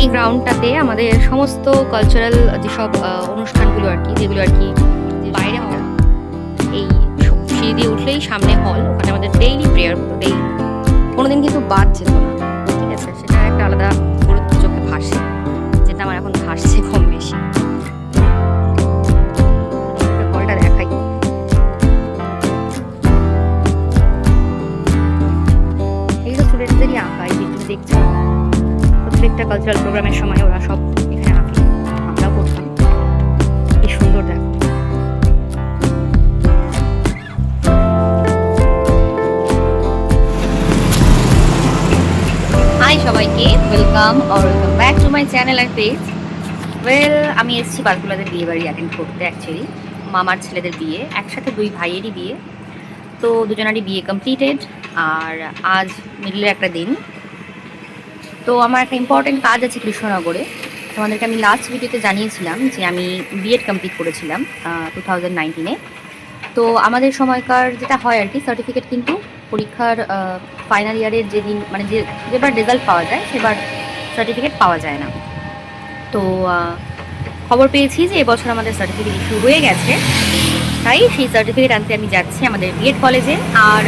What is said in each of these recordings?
এই গ্রাউন্ডটাতে আমাদের সমস্ত কালচারাল যেসব অনুষ্ঠানগুলো আর কি, যেগুলো আর কি বাইরে এই সিঁড়ি দিয়ে উঠলেই সামনে হল ওখানে আমাদের ডেইলি প্রেয়ার হতো ডেইলি কোনোদিন কিন্তু বাদ যেত না, ঠিক আছে? সেটা একটা আলাদা গুরুত্ব চোখে ভাসে যেটা আমার এখন ভাসছে কালচারাল প্রোগ্রামের সময় ওরা সব এখানে আঁকে আমরাও করতাম কি সুন্দর দেখো। হাই সবাইকে welcome or welcome back to my channel and page well আমি এসেছি বারকুলাদের বিয়ে বাড়ি অ্যাটেন্ড করতে অ্যাকচুয়ালি মামার ছেলেদের বিয়ে, একসাথে দুই ভাইয়েরই বিয়ে। তো দুজনারই বিয়ে কমপ্লিটেড আর আজ মিডলের একটা দিন। তো আমার একটা ইম্পর্টেন্ট কাজ আছে কৃষ্ণনগরে। তোমাদেরকে আমি লাস্ট ভিডিওতে জানিয়েছিলাম যে আমি বিএড কমপ্লিট করেছিলাম টু থাউজেন্ড নাইনটিনে তো আমাদের সময়কার যেটা হয় আর কি সার্টিফিকেট কিন্তু পরীক্ষার ফাইনাল ইয়ারের যেদিন মানে যে, যেবার রেজাল্ট পাওয়া যায়, সেবার সার্টিফিকেট পাওয়া যায় না। তো খবর পেয়েছি যে এবছর আমাদের সার্টিফিকেট ইস্যু হয়ে গেছে। তাই সেই সার্টিফিকেট আনতে আমি যাচ্ছি আমাদের বিএড কলেজে আর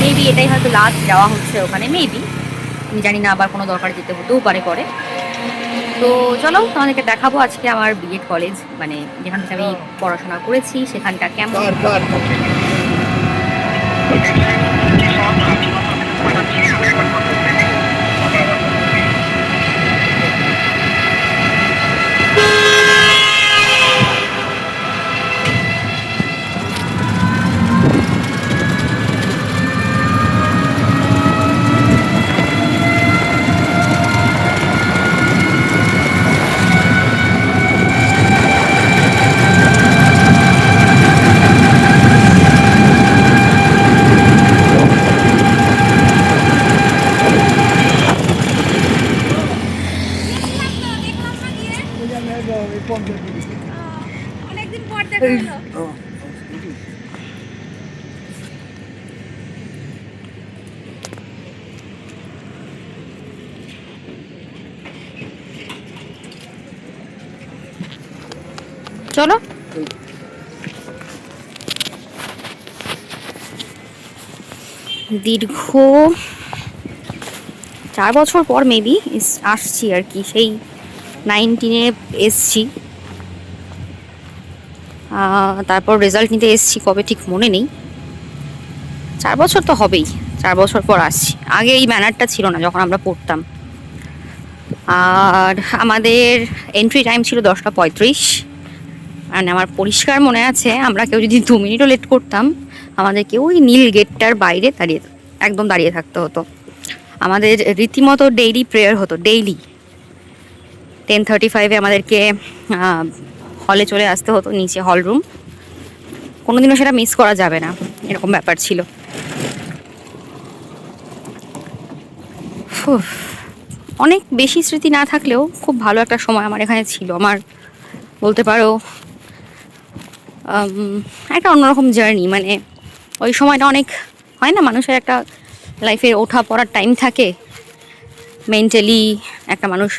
মেবি এটাই হয়তো লাস্ট যাওয়া হচ্ছে ওখানে মেবি আমি জানি না আবার কোনো দরকার যেতে হতেও পারে পরে। তো চলো তোমাদেরকে দেখাবো আজকে আমার বিএড কলেজ মানে যেখান থেকে আমি পড়াশোনা করেছি সেখানটা কেমন চলো। দীর্ঘ চার বছর পর মেবি আসছি আর কি, সেই নাইনটিনে এসছি। তারপর রেজাল্ট নিতে এসছি, কবে ঠিক মনে নেই। চার বছর তো হবেই, চার বছর পর আসছি। আগে এই ব্যানারটা ছিল না, যখন আমরা পড়তাম। আর আমাদের এন্ট্রি টাইম ছিল দশটা পঁয়ত্রিশ। মানে আমার পরিষ্কার মনে আছে, আমরা কেউ যদি দু মিনিটও লেট করতাম, আমাদেরকে ওই নীল গেটটার বাইরে দাঁড়িয়ে, একদম দাঁড়িয়ে থাকতে হতো। আমাদের রীতিমতো ডেইলি প্রেয়ার হতো ডেইলি টেন থার্টি ফাইভে আমাদেরকে হলে চলে আসতে হতো, নিচে হল রুম কোনোদিনও সেটা মিস করা যাবে না, এরকম ব্যাপার ছিল। অনেক বেশি স্মৃতি না থাকলেও খুব ভালো একটা সময় আমার এখানে ছিল। আমার, বলতে পারো একটা অন্যরকম জার্নি মানে ওই সময়টা অনেক হয় না, মানুষের একটা লাইফের ওঠা পড়ার টাইম থাকে মেন্টালি একটা মানুষ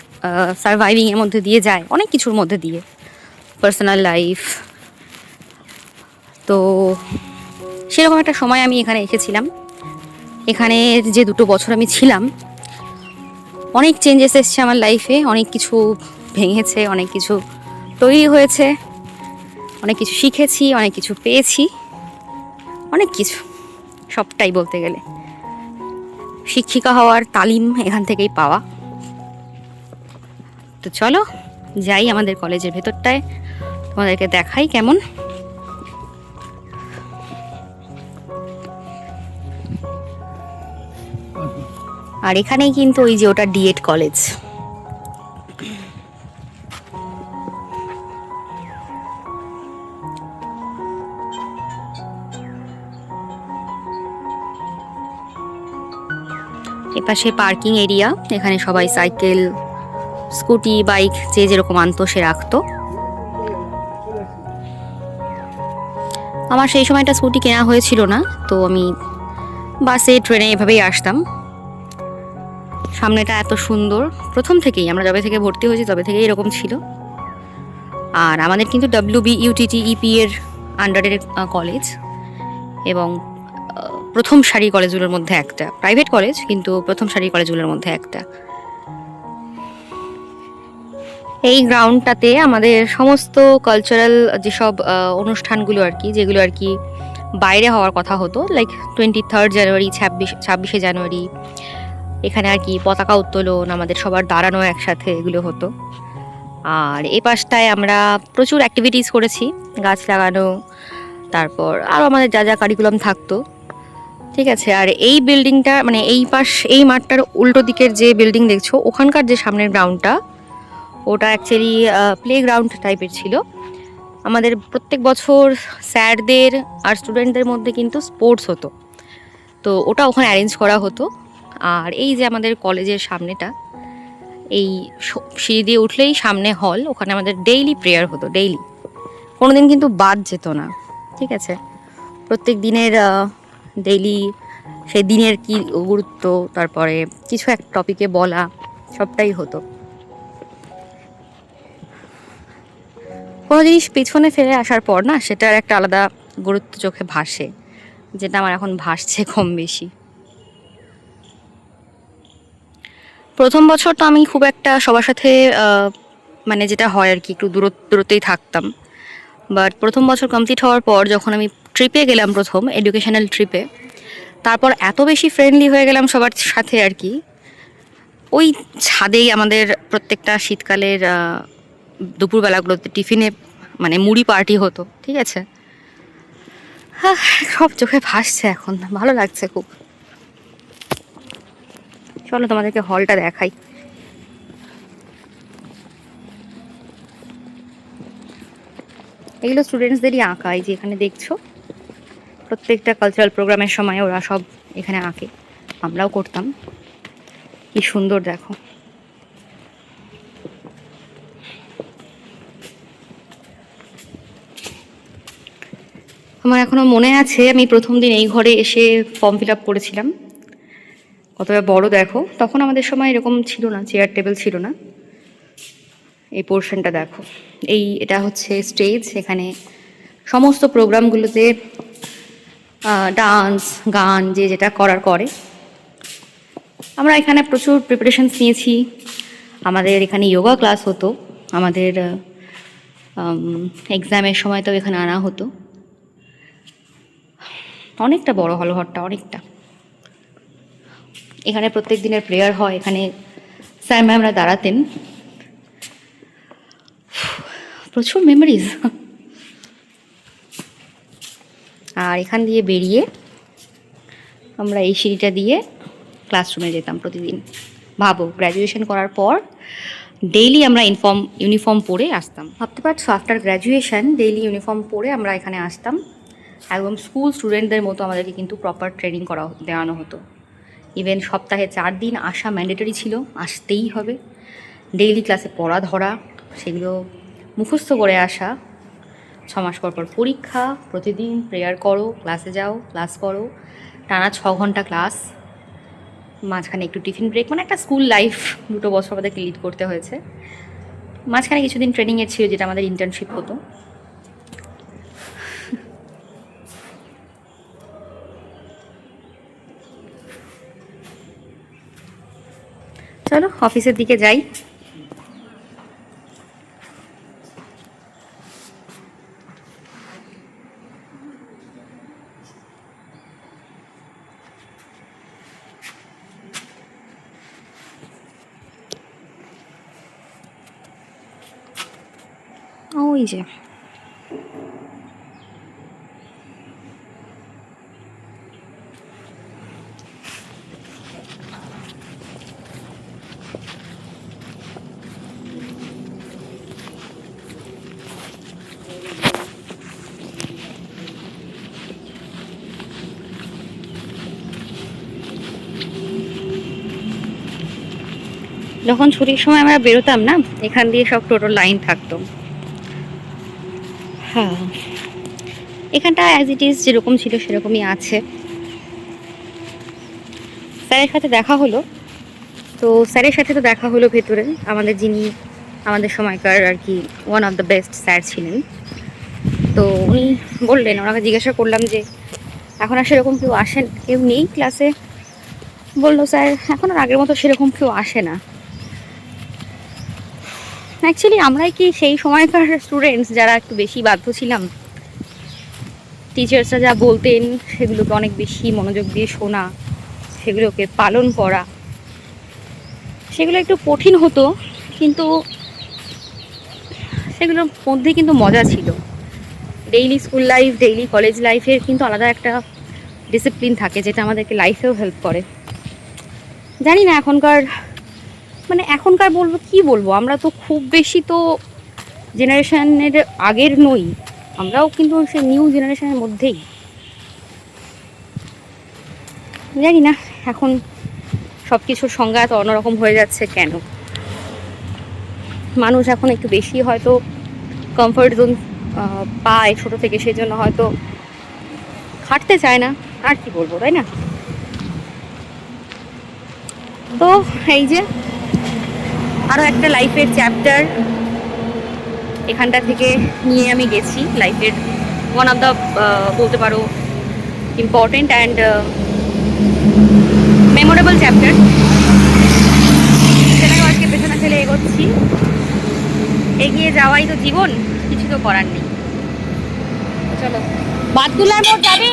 সারভাইভিংয়ের মধ্যে দিয়ে যায়, অনেক কিছুর মধ্যে দিয়ে পার্সোনাল লাইফ তো সেরকম একটা সময় আমি এখানে এসেছিলাম। এখানে যে দুটো বছর আমি ছিলাম, অনেক চেঞ্জেস এসছে আমার লাইফে অনেক কিছু ভেঙেছে, অনেক কিছু তৈরি হয়েছে। অনেক কিছু শিখেছি, অনেক কিছু পেয়েছি। অনেক কিছু, সবটাই বলতে গেলে। শিক্ষিকা হওয়ার তালিম এখান থেকেই পাওয়া। তো চলো, যাই আমাদের কলেজের ভেতরটায়। তোমাদেরকে দেখাই কেমন। আর এখানেই কিন্তু ওই যে ওটা ডিএড কলেজ এপাশে পার্কিং এরিয়া, এখানে সবাই সাইকেল, স্কুটি, বাইক যে যেরকম আনতো সে রাখতো। আমার সেই সময়টা স্কুটি কেনা হয়েছিল না, তো আমি বাসে, ট্রেনে এভাবেই আসতাম। সামনেটা এত সুন্দর, প্রথম থেকেই, আমরা যবে থেকে ভর্তি হয়েছি তবে থেকেই এরকম ছিল। আর আমাদের কিন্তু ডাব্লিউ বি ইউটিটি ইপি এর আন্ডারের কলেজ এবং প্রথম সারি কলেজগুলোর মধ্যে একটা। প্রাইভেট কলেজ কিন্তু প্রথম সারি কলেজগুলোর মধ্যে একটা। এই গ্রাউন্ডটাতে আমাদের সমস্ত কালচারাল যেসব অনুষ্ঠানগুলো আর কি, যেগুলো আর কি বাইরে হওয়ার কথা হতো লাইক টোয়েন্টি থার্ড জানুয়ারি ছাব্বিশ, ছাব্বিশে জানুয়ারি এখানে আর কি পতাকা উত্তোলন, আমাদের সবার দাঁড়ানো একসাথে এগুলো হতো। আর এই পাশটায় আমরা প্রচুর অ্যাক্টিভিটিস করেছি, গাছ লাগানো, তারপর আরও আমাদের যা যা কারিকুলাম থাকতো। ঠিক আছে, আর এই বিল্ডিংটা মানে এই পাশ, এই মাঠটার উল্টো দিকের যে বিল্ডিং দেখছ, ওখানকার যে সামনের গ্রাউন্ডটা ওটা অ্যাকচুয়ালি প্লে গ্রাউন্ড টাইপের ছিল। আমাদের প্রত্যেক বছর স্যারদের আর স্টুডেন্টদের মধ্যে কিন্তু স্পোর্টস হতো। তো ওটা ওখানে অ্যারেঞ্জ করা হতো। আর এই যে আমাদের কলেজের সামনেটা, এই সিঁড়ি দিয়ে উঠলেই সামনে হল ওখানে আমাদের ডেইলি প্রেয়ার হতো ডেইলি কোনো দিন কিন্তু বাদ যেত না, ঠিক আছে? প্রত্যেক দিনের ডেইলি সেই দিনের কি গুরুত্ব, তারপরে কিছু এক টপিকে বলা, সবটাই হতো। কোনো জিনিস পিছনে ফেলে আসার পর না, সেটার একটা আলাদা গুরুত্ব চোখে ভাসে, যেটা আমার এখন ভাসছে কম বেশি। প্রথম বছর তো আমি খুব একটা সবার সাথে মানে যেটা হয় আর কি, একটু দূর দূরত্বেই থাকতাম। বাট প্রথম বছর কমপ্লিট হওয়ার পর যখন আমি ট্রিপে গেলাম প্রথম এডুকেশনাল ট্রিপে তারপর এত বেশি ফ্রেন্ডলি হয়ে গেলাম সবার সাথে আর কি। ওই ছাদেই আমাদের প্রত্যেকটা শীতকালের দুপুরবেলাগুলোতে টিফিনে মানে মুড়ি পার্টি হতো, ঠিক আছে? হ্যাঁ সব চোখে ভাসছে এখন, ভালো লাগছে খুব। চলো তোমাদেরকে হলটা দেখাই। এগুলো স্টুডেন্টসদেরই আঁকা, এই যে এখানে দেখছ। প্রত্যেকটা কালচারাল প্রোগ্রামের সময় ওরা সব এখানে আঁকে। আমরাও করতাম। কি সুন্দর, দেখো। আমার এখনও মনে আছে, আমি প্রথম দিন এই ঘরে এসে ফর্ম ফিল আপ করেছিলাম। কতটা বড়, দেখো। তখন আমাদের সময় এরকম ছিল না চেয়ার টেবিল ছিল না। এই পোর্শনটা দেখো। এই, এটা হচ্ছে স্টেজ এখানে সমস্ত প্রোগ্রামগুলোতে ডান্স গান, যে যেটা করার করে। আমরা এখানে প্রচুর প্রিপারেশনস নিয়েছি। আমাদের এখানে যোগা ক্লাস হতো। আমাদের এক্সামের সময় তো এখানে আনা হতো। অনেকটা বড় হল ঘরটা, অনেকটা। এখানে প্রত্যেক দিনের প্রেয়ার হয়। এখানে স্যার ম্যামরা দাঁড়াতেন। প্রচুর মেমোরিজ আর এখান দিয়ে বেরিয়ে আমরা এই সিঁড়িটা দিয়ে ক্লাসরুমে যেতাম প্রতিদিন। ভাবো গ্র্যাজুয়েশন করার পর ডেইলি আমরা ইনফর্ম ইউনিফর্ম পরে আসতাম। ভাবতে পারছ আফটার গ্র্যাজুয়েশন ডেইলি ইউনিফর্ম পরে আমরা এখানে আসতাম। একদম স্কুল স্টুডেন্টদের মতো আমাদেরকে কিন্তু প্রপার ট্রেনিং করা দেওয়ানো হতো। ইভেন সপ্তাহে চার দিন আসা ম্যান্ডেটরি ছিল, আসতেই হবে। ডেইলি ক্লাসে পড়া ধরা সেগুলো মুখস্থ করে আসা ছ মাস পর পর পরীক্ষা, প্রতিদিন প্রেয়ার করো ক্লাসে যাও ক্লাস করো, টানা ছ ঘণ্টা ক্লাস মাঝখানে একটু টিফিন ব্রেক মানে একটা স্কুল লাইফ দুটো বছর আমাদেরকে লিড করতে হয়েছে। মাঝখানে কিছুদিন ট্রেনিংয়ের ছিল যেটা আমাদের ইন্টার্নশিপ হতো। চলো অফিসের দিকে যাই। ওই যে। যখন ছুটির সময় আমরা বেরোতাম না এখান দিয়ে সব টোটো লাইন থাকতো। হ্যাঁ। এখানটা অ্যাজ ইট ইজ যেরকম ছিল সেরকমই আছে। স্যারের সাথে দেখা হলো। তো স্যারের সাথে তো দেখা হলো ভেতরে। আমাদের যিনি, আমাদের সময়কার আর কি one of the best sir ছিলেন। তো উনি বললেন, ওনাকে জিজ্ঞাসা করলাম যে, এখন আর সেরকম কেউ আসেন কেউ নেই ক্লাসে বলল, স্যার, এখন আর আগের মতো সেরকম কেউ আসে না। অ্যাকচুয়ালি আমরাই কি সেই সময়কার স্টুডেন্টস যারা একটু বেশি বাধ্য ছিলাম? টিচার্সরা যা বলতেন, সেগুলোকে অনেক বেশি মনোযোগ দিয়ে শোনা, সেগুলোকে পালন করা, সেগুলো একটু কঠিন হতো, কিন্তু সেগুলোর মধ্যে কিন্তু মজা ছিল। Daily school life daily college লাইফের কিন্তু আলাদা একটা ডিসিপ্লিন থাকে, যেটা আমাদেরকে লাইফেও হেল্প করে। জানি না, এখনকার মানে এখনকার বলব, কি বলব? আমরা তো খুব বেশি তো জেনারেশনের আগের নই। আমরাও কিন্তু সেই নিউ জেনারেশনের মধ্যেই। জানি না এখন সব কিছুর সংজ্ঞা এত অন্যরকম হয়ে যাচ্ছে কেন? মানুষ এখন একটু বেশি হয়তো কমফর্ট জোন পায় ছোট থেকে সেই জন্য হয়তো খাটতে চায় না। আর কি বলব, তাই না? তো এই যে আরও একটা লাইফের চ্যাপ্টার এখানটা থেকে নিয়ে আমি গেছি। লাইফের ওয়ান অফ দ্য বলতে পারো ইম্পর্টেন্ট অ্যান্ড মেমোরেবল চ্যাপ্টার সেটাকে আজকে পেছনে ফেলে এগোচ্ছি। এগিয়ে যাওয়াই তো জীবন, কিছু তো করার নেই। চলো। বাদগুলার মোড় যাবে?